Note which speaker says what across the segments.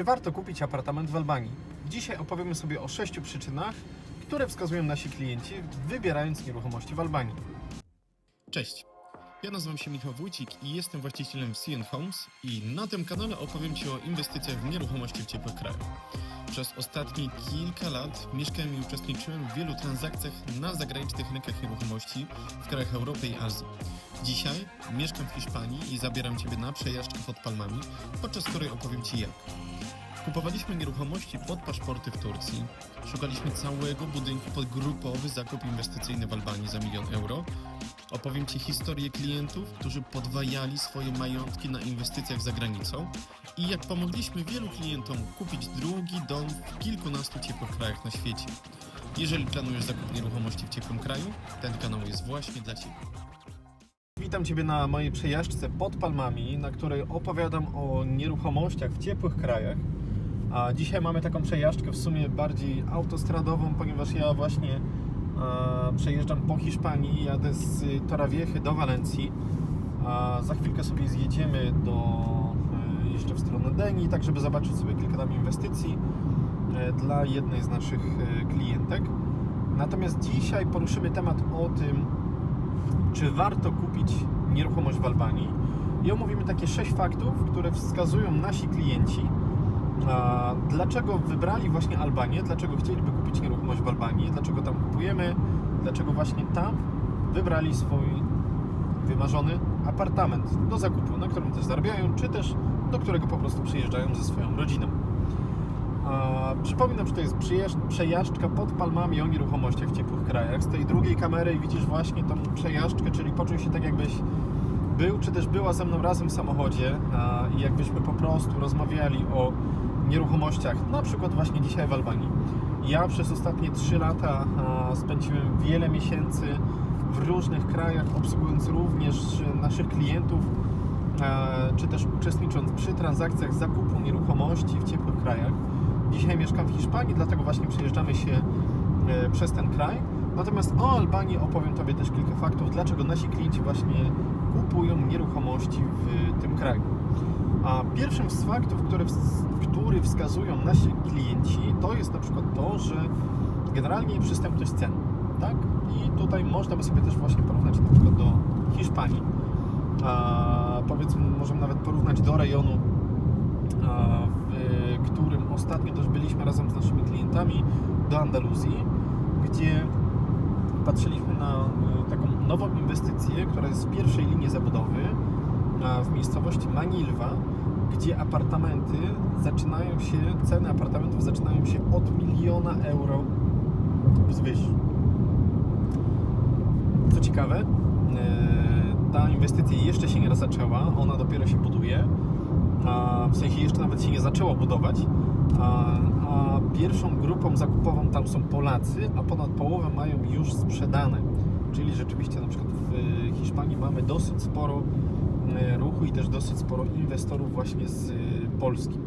Speaker 1: Czy warto kupić apartament w Albanii? Dzisiaj opowiemy sobie o sześciu przyczynach, które wskazują nasi klienci, wybierając nieruchomości w Albanii.
Speaker 2: Cześć, ja nazywam się Michał Wójcik i jestem właścicielem CN Homes i na tym kanale opowiem Ci o inwestycjach w nieruchomości w ciepłych krajach. Przez ostatnie kilka lat mieszkałem i uczestniczyłem w wielu transakcjach na zagranicznych rynkach nieruchomości w krajach Europy i Azji. Dzisiaj mieszkam w Hiszpanii i zabieram Ciebie na przejażdżkę pod palmami, podczas której opowiem Ci jak. Kupowaliśmy nieruchomości pod paszporty w Turcji, szukaliśmy całego budynku pod grupowy zakup inwestycyjny w Albanii za milion euro, Opowiem Ci historię klientów, którzy podwajali swoje majątki na inwestycjach za granicą i jak pomogliśmy wielu klientom kupić drugi dom w kilkunastu ciepłych krajach na świecie. Jeżeli planujesz zakup nieruchomości w ciepłym kraju, ten kanał jest właśnie dla Ciebie.
Speaker 1: Witam Ciebie na mojej przejażdżce pod Palmami, na której opowiadam o nieruchomościach w ciepłych krajach. A dzisiaj mamy taką przejażdżkę w sumie bardziej autostradową, ponieważ ja właśnie e, przejeżdżam po Hiszpanii, jadę z Torawiechy do Walencji. Za chwilkę sobie zjedziemy do, e, jeszcze w stronę Deni, tak żeby zobaczyć sobie kilka tam inwestycji e, dla jednej z naszych klientek. Natomiast dzisiaj poruszymy temat o tym, czy warto kupić nieruchomość w Albanii i omówimy takie sześć faktów, które wskazują nasi klienci, dlaczego wybrali właśnie Albanię, dlaczego chcieliby kupić nieruchomość w Albanii, dlaczego tam kupujemy, dlaczego właśnie tam wybrali swój wymarzony apartament do zakupu, na którym też zarabiają, czy też do którego po prostu przyjeżdżają ze swoją rodziną. A, Przypominam, że to jest przejażdżka pod palmami o nieruchomościach w ciepłych krajach. Z tej drugiej kamery widzisz właśnie tą przejażdżkę, czyli poczuj się tak jakbyś był, czy też była ze mną razem w samochodzie a, i jakbyśmy po prostu rozmawiali o nieruchomościach, na przykład właśnie dzisiaj w Albanii. Ja przez ostatnie 3 lata spędziłem wiele miesięcy w różnych krajach, obsługując również naszych klientów, e, czy też uczestnicząc przy transakcjach zakupu nieruchomości w ciepłych krajach. Dzisiaj mieszkam w Hiszpanii, dlatego właśnie przejeżdżamy się e, przez ten kraj. Natomiast o Albanii opowiem Tobie też kilka faktów, dlaczego nasi klienci właśnie kupują nieruchomości w tym kraju. A pierwszym z faktów, które, który wskazują nasi klienci, to jest na przykład to, że generalnie przystępność cen. Tak? I tutaj można by sobie też właśnie porównać na przykład do Hiszpanii. A, powiedzmy, możemy nawet porównać do rejonu, w którym ostatnio też byliśmy razem z naszymi klientami, do Andaluzji, gdzie patrzyliśmy na y, taką nową inwestycję, która jest w pierwszej linii zabudowy w miejscowości Manilwa, gdzie apartamenty zaczynają się, ceny apartamentów zaczynają się od miliona euro wzwyż. Co ciekawe, e, ta inwestycja jeszcze się nie zaczęła, ona dopiero się buduje, a w sensie jeszcze nawet się nie zaczęła budować, a, a pierwszą grupą zakupową tam są Polacy, a ponad połowę mają już sprzedane. Czyli rzeczywiście na przykład w e, Hiszpanii mamy dosyć sporo ruchu i też dosyć sporo inwestorów właśnie z e, Polski.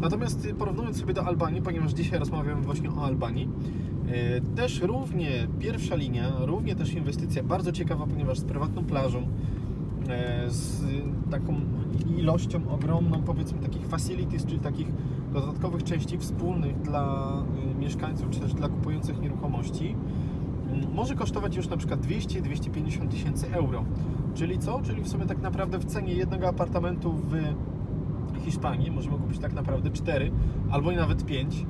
Speaker 1: Natomiast e, porównując sobie do Albanii, ponieważ dzisiaj rozmawiamy właśnie o Albanii, e, też równie pierwsza linia, równie też inwestycja bardzo ciekawa, ponieważ z prywatną plażą, e, z taką ilością ogromną, powiedzmy, takich facilities, czyli takich dodatkowych części wspólnych dla e, mieszkańców, czy też dla kupujących nieruchomości, może kosztować już na przykład 200-250 tysięcy euro. Czyli co? Czyli w sumie tak naprawdę w cenie jednego apartamentu w Hiszpanii możemy kupić tak naprawdę 4 albo i nawet 5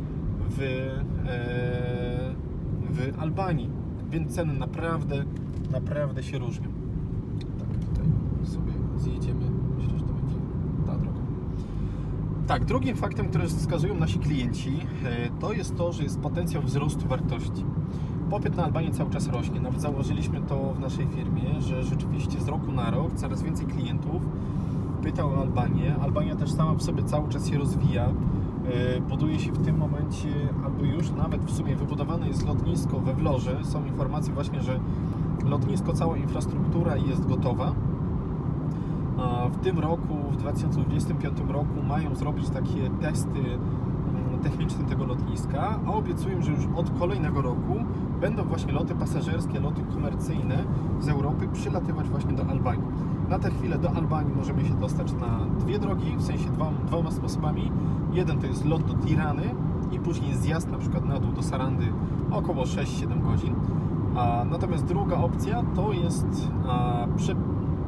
Speaker 1: w, e, w Albanii. Więc ceny naprawdę, naprawdę się różnią. Tak, tutaj sobie zjedziemy. Myślę, że to będzie ta droga. Tak, drugim faktem, który wskazują nasi klienci, e, to jest to, że jest potencjał wzrostu wartości. Popyt na Albanię cały czas rośnie. Nawet założyliśmy to w naszej firmie, że rzeczywiście z roku na rok coraz więcej klientów pyta o Albanię. Albania też sama w sobie cały czas się rozwija. E, Buduje się w tym momencie, albo już nawet w sumie wybudowane jest lotnisko we Wlorze. Są informacje właśnie, że lotnisko, cała infrastruktura jest gotowa. W tym roku, w 2025 roku mają zrobić takie testy techniczne tego lotniska, a obiecują, że już od kolejnego roku będą właśnie loty pasażerskie, loty komercyjne z Europy przylatywać właśnie do Albanii. Na tę chwilę do Albanii możemy się dostać na dwie drogi, w sensie dwa, dwoma sposobami. Jeden to jest lot do Tirany i później zjazd na przykład na dół do Sarandy około 6-7 godzin. A, natomiast druga opcja to jest a, przy,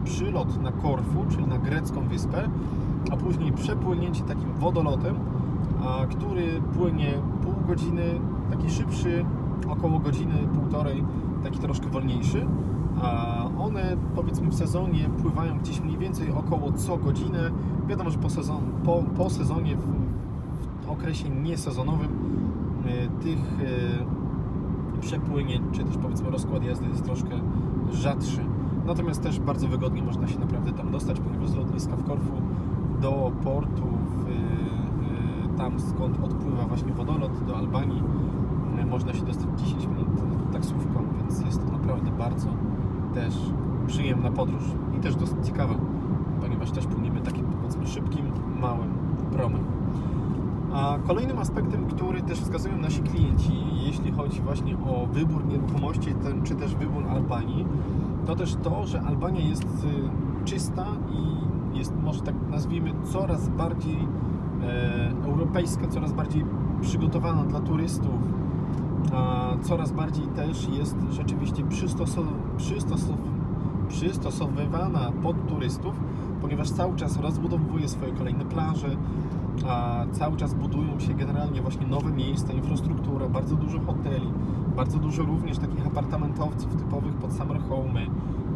Speaker 1: przylot na Korfu, czyli na grecką wyspę, a później przepłynięcie takim wodolotem, który płynie pół godziny, taki szybszy, około godziny, półtorej, taki troszkę wolniejszy. A one powiedzmy w sezonie pływają gdzieś mniej więcej około co godzinę. Wiadomo, że po, sezon, po, po sezonie, w, w okresie niesezonowym, y, tych y, czy też powiedzmy rozkład jazdy jest troszkę rzadszy. Natomiast też bardzo wygodnie można się naprawdę tam dostać, ponieważ z lotniska w Korfu do portu, w, tam skąd odpływa właśnie wodolot do Albanii, y, można się dostać 10 minut taksówką, więc jest to naprawdę bardzo też przyjemna podróż i też dosyć ciekawa, ponieważ też płyniemy takim powiedzmy szybkim, małym promem. A kolejnym aspektem, który też wskazują nasi klienci, jeśli chodzi właśnie o wybór nieruchomości, czy też wybór Albanii, to też to, że Albania jest y, czysta i jest, może tak nazwijmy, coraz bardziej e, europejska, coraz bardziej przygotowana dla turystów, coraz bardziej też jest rzeczywiście przystosow przystosow przystosowywana pod turystów, ponieważ cały czas rozbudowuje swoje kolejne plaże, cały czas budują się generalnie właśnie nowe miejsca, infrastruktura, bardzo dużo hoteli, bardzo dużo również takich apartamentowców typowych pod summer home,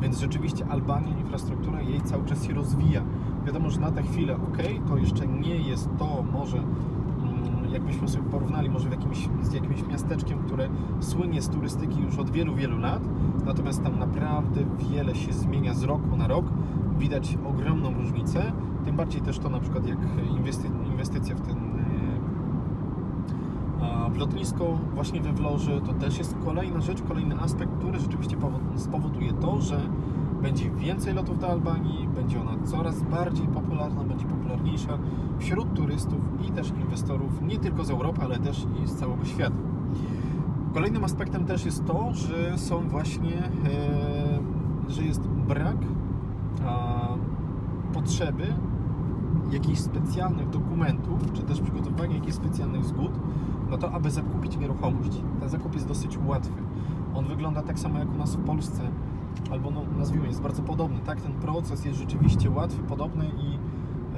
Speaker 1: więc rzeczywiście Albania, infrastruktura jej cały czas się rozwija. Wiadomo, że na tę chwilę, ok, to jeszcze nie jest to może mm, jakbyśmy sobie porównali może w jakimś, z jakimś miasteczkiem, które słynie z turystyki już od wielu, wielu lat, natomiast tam naprawdę wiele się zmienia z roku na rok, widać ogromną różnicę, tym bardziej też to na przykład jak inwesty, inwestycja w ten w lotnisko właśnie we Wloży to też jest kolejna rzecz, kolejny aspekt, który rzeczywiście powo- spowoduje to, że będzie więcej lotów do Albanii, będzie ona coraz bardziej popularna, będzie popularniejsza wśród turystów i też inwestorów nie tylko z Europy, ale też i z całego świata. Kolejnym aspektem też jest to, że są właśnie, e, że jest brak potrzeby jakichś specjalnych dokumentów, czy też przygotowania jakichś specjalnych zgód na to, aby zakupić nieruchomość. Ten zakup jest dosyć łatwy. On wygląda tak samo jak u nas w Polsce, albo no, nazwijmy, jest bardzo podobny. Tak, ten proces jest rzeczywiście łatwy, podobny i,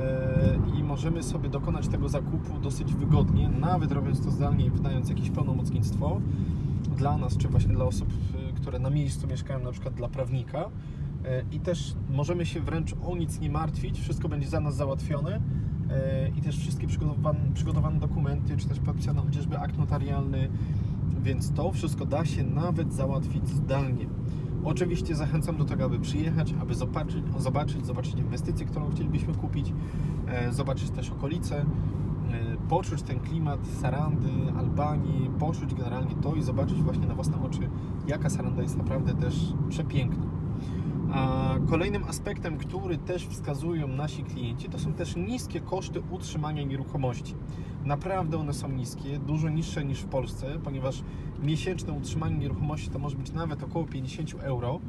Speaker 1: e, i możemy sobie dokonać tego zakupu dosyć wygodnie, nawet robiąc to zdalnie wydając jakieś pełnomocnictwo dla nas, czy właśnie dla osób, e, które na miejscu mieszkają, na przykład dla prawnika. E, I też możemy się wręcz o nic nie martwić, wszystko będzie za nas załatwione e, i też wszystkie przygotowane, przygotowane dokumenty, czy też podpisany chociażby akt notarialny, więc to wszystko da się nawet załatwić zdalnie. Oczywiście zachęcam do tego, aby przyjechać, aby zobaczyć, zobaczyć, zobaczyć inwestycję, którą chcielibyśmy kupić, e, zobaczyć też okolice, poczuć ten klimat Sarandy, Albanii, poczuć generalnie to i zobaczyć właśnie na własne oczy, jaka Saranda jest naprawdę też przepiękna. Kolejnym aspektem, który też wskazują nasi klienci, to są też niskie koszty utrzymania nieruchomości. Naprawdę one są niskie, dużo niższe niż w Polsce, ponieważ miesięczne utrzymanie nieruchomości to może być nawet około 50 euro.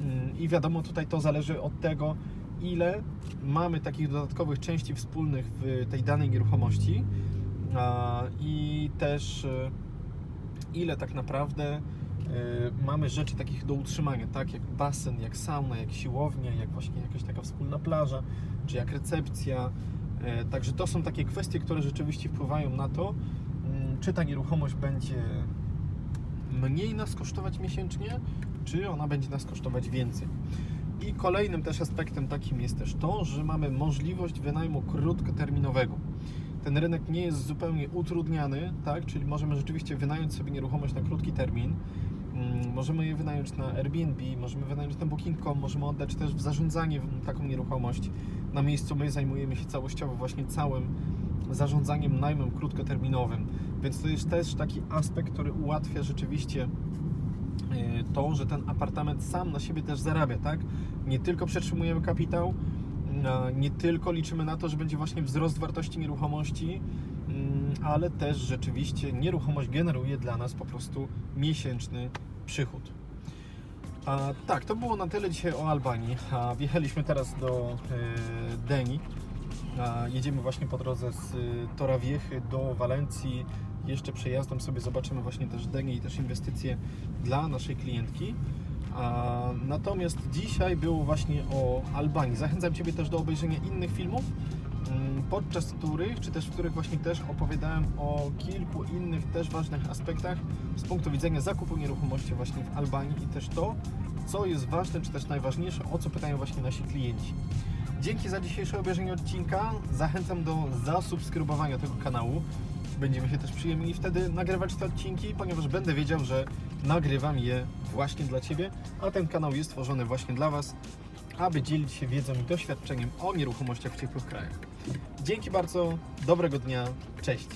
Speaker 1: Mm, I wiadomo, tutaj to zależy od tego, ile mamy takich dodatkowych części wspólnych w tej danej nieruchomości i też e, ile tak naprawdę mamy rzeczy takich do utrzymania, tak jak basen, jak sauna, jak siłownia, jak właśnie jakaś taka wspólna plaża, czy jak recepcja. E, Także to są takie kwestie, które rzeczywiście wpływają na to, mm, czy ta nieruchomość będzie mniej nas kosztować miesięcznie, czy ona będzie nas kosztować więcej. I kolejnym też aspektem takim jest też to, że mamy możliwość wynajmu krótkoterminowego. Ten rynek nie jest zupełnie utrudniany, tak? czyli możemy rzeczywiście wynająć sobie nieruchomość na krótki termin. Mm, Możemy je wynająć na Airbnb, możemy wynająć na Booking.com, możemy oddać też w zarządzanie taką nieruchomość. Na miejscu my zajmujemy się całościowo właśnie całym zarządzaniem najmem krótkoterminowym. Więc to jest też taki aspekt, który ułatwia rzeczywiście e, to, że ten apartament sam na siebie też zarabia, tak? Nie tylko przetrzymujemy kapitał, a nie tylko liczymy na to, że będzie właśnie wzrost wartości nieruchomości, ale też rzeczywiście nieruchomość generuje dla nas po prostu miesięczny przychód. A, tak, to było na tyle dzisiaj o Albanii. A, wjechaliśmy teraz do e, Deni. A, jedziemy właśnie po drodze z e, Tora Wiechy do Walencji. Jeszcze przejazdem sobie zobaczymy właśnie też Denię i też inwestycje dla naszej klientki. A, natomiast dzisiaj było właśnie o Albanii. Zachęcam Ciebie też do obejrzenia innych filmów, mm, podczas których, czy też w których właśnie też opowiadałem o kilku innych też ważnych aspektach z punktu widzenia zakupu nieruchomości właśnie w Albanii i też to, co jest ważne, czy też najważniejsze, o co pytają właśnie nasi klienci. Dzięki za dzisiejsze obejrzenie odcinka. Zachęcam do zasubskrybowania tego kanału. Będziemy się też przyjemni wtedy nagrywać te odcinki, ponieważ będę wiedział, że nagrywam je właśnie dla Ciebie, a ten kanał jest tworzony właśnie dla Was, aby dzielić się wiedzą i doświadczeniem o nieruchomościach w ciepłych krajach. Dzięki bardzo, dobrego dnia, cześć!